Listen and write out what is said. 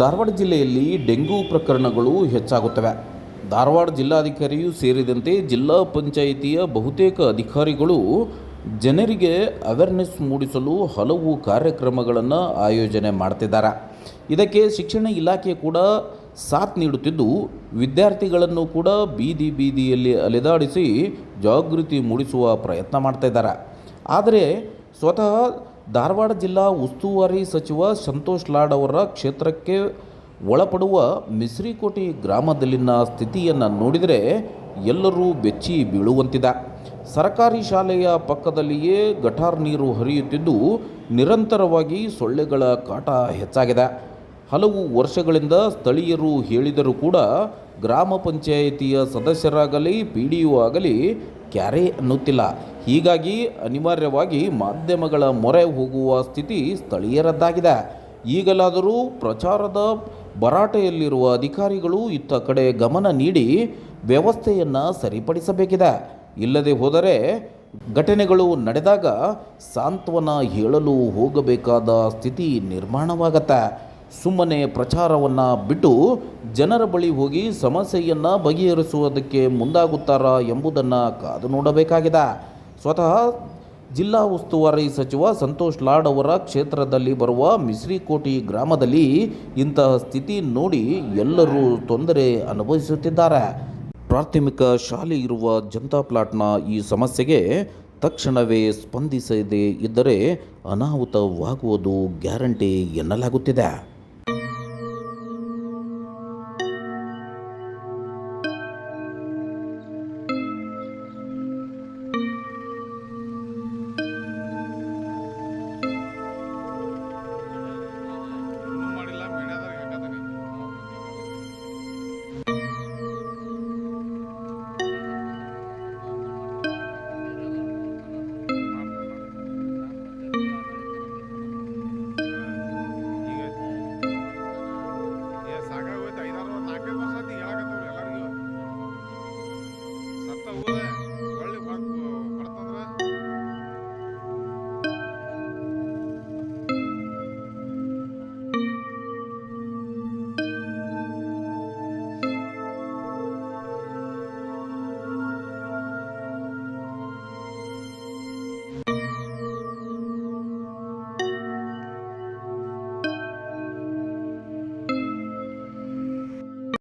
ಧಾರವಾಡ ಜಿಲ್ಲೆಯಲ್ಲಿ ಡೆಂಗು ಪ್ರಕರಣಗಳು ಹೆಚ್ಚಾಗುತ್ತವೆ. ಧಾರವಾಡ ಜಿಲ್ಲಾಧಿಕಾರಿಯೂ ಸೇರಿದಂತೆ ಜಿಲ್ಲಾ ಪಂಚಾಯಿತಿಯ ಬಹುತೇಕ ಅಧಿಕಾರಿಗಳು ಜನರಿಗೆ ಅವೇರ್ನೆಸ್ ಮೂಡಿಸಲು ಹಲವು ಕಾರ್ಯಕ್ರಮಗಳನ್ನು ಆಯೋಜನೆ ಮಾಡ್ತಿದ್ದಾರೆ. ಇದಕ್ಕೆ ಶಿಕ್ಷಣ ಇಲಾಖೆ ಕೂಡ ಸಾಥ್ ನೀಡುತ್ತಿದ್ದು, ವಿದ್ಯಾರ್ಥಿಗಳನ್ನು ಕೂಡ ಬೀದಿ ಬೀದಿಯಲ್ಲಿ ಅಲೆದಾಡಿಸಿ ಜಾಗೃತಿ ಮೂಡಿಸುವ ಪ್ರಯತ್ನ ಮಾಡ್ತಾ ಇದ್ದಾರೆ ಆದರೆ ಸ್ವತಃ ಧಾರವಾಡ ಜಿಲ್ಲಾ ಉಸ್ತುವಾರಿ ಸಚಿವ ಸಂತೋಷ್ ಲಾಡ್ ಅವರ ಕ್ಷೇತ್ರಕ್ಕೆ ಒಳಪಡುವ ಮಿಸ್ರಿಕೋಟೆ ಗ್ರಾಮದಲ್ಲಿನ ಸ್ಥಿತಿಯನ್ನು ನೋಡಿದರೆ ಎಲ್ಲರೂ ಬೆಚ್ಚಿ ಬೀಳುವಂತಿದೆ. ಸರ್ಕಾರಿ ಶಾಲೆಯ ಪಕ್ಕದಲ್ಲಿಯೇ ಗಟಾರ್ ನೀರು ಹರಿಯುತ್ತಿದ್ದು ನಿರಂತರವಾಗಿ ಸೊಳ್ಳೆಗಳ ಕಾಟ ಹೆಚ್ಚಾಗಿದೆ. ಹಲವು ವರ್ಷಗಳಿಂದ ಸ್ಥಳೀಯರು ಹೇಳಿದರೂ ಕೂಡ ಗ್ರಾಮ ಪಂಚಾಯಿತಿಯ ಸದಸ್ಯರಾಗಲಿ, ಪಿ ಡಿ ಒ ಆಗಲಿ ಕ್ಯಾರೆ ಅನ್ನುತ್ತಿಲ್ಲ. ಹೀಗಾಗಿ ಅನಿವಾರ್ಯವಾಗಿ ಮಾಧ್ಯಮಗಳ ಮೊರೆ ಹೋಗುವ ಸ್ಥಿತಿ ಸ್ಥಳೀಯರದ್ದಾಗಿದೆ. ಈಗಲಾದರೂ ಪ್ರಚಾರದ ಭರಾಟೆಯಲ್ಲಿರುವ ಅಧಿಕಾರಿಗಳು ಇತ್ತ ಕಡೆ ಗಮನ ನೀಡಿ ವ್ಯವಸ್ಥೆಯನ್ನು ಸರಿಪಡಿಸಬೇಕಿದೆ. ಇಲ್ಲದೆ ಹೋದರೆ ಘಟನೆಗಳು ನಡೆದಾಗ ಸಾಂತ್ವನ ಹೇಳಲು ಹೋಗಬೇಕಾದ ಸ್ಥಿತಿ ನಿರ್ಮಾಣವಾಗತ್ತೆ. ಸುಮ್ಮನೆ ಪ್ರಚಾರವನ್ನು ಬಿಟ್ಟು ಜನರ ಬಳಿ ಹೋಗಿ ಸಮಸ್ಯೆಯನ್ನು ಬಗೆಹರಿಸುವುದಕ್ಕೆ ಮುಂದಾಗುತ್ತಾರಾ ಎಂಬುದನ್ನು ಕಾದು ನೋಡಬೇಕಾಗಿದೆ. ಸ್ವತಃ ಜಿಲ್ಲಾ ಉಸ್ತುವಾರಿ ಸಚಿವ ಸಂತೋಷ್ ಲಾಡ್ ಅವರ ಕ್ಷೇತ್ರದಲ್ಲಿ ಬರುವ ಮಿಸ್ರಿಕೋಟಿ ಗ್ರಾಮದಲ್ಲಿ ಇಂತಹ ಸ್ಥಿತಿ ನೋಡಿ ಎಲ್ಲರೂ ತೊಂದರೆ ಅನುಭವಿಸುತ್ತಿದ್ದಾರೆ. ಪ್ರಾಥಮಿಕ ಶಾಲೆ ಇರುವ ಜನತಾ ಪ್ಲಾಟ್ನ ಈ ಸಮಸ್ಯೆಗೆ ತಕ್ಷಣವೇ ಸ್ಪಂದಿಸದೇ ಇದ್ದರೆ ಅನಾಹುತವಾಗುವುದು ಗ್ಯಾರಂಟಿ ಎನ್ನಲಾಗುತ್ತಿದೆ.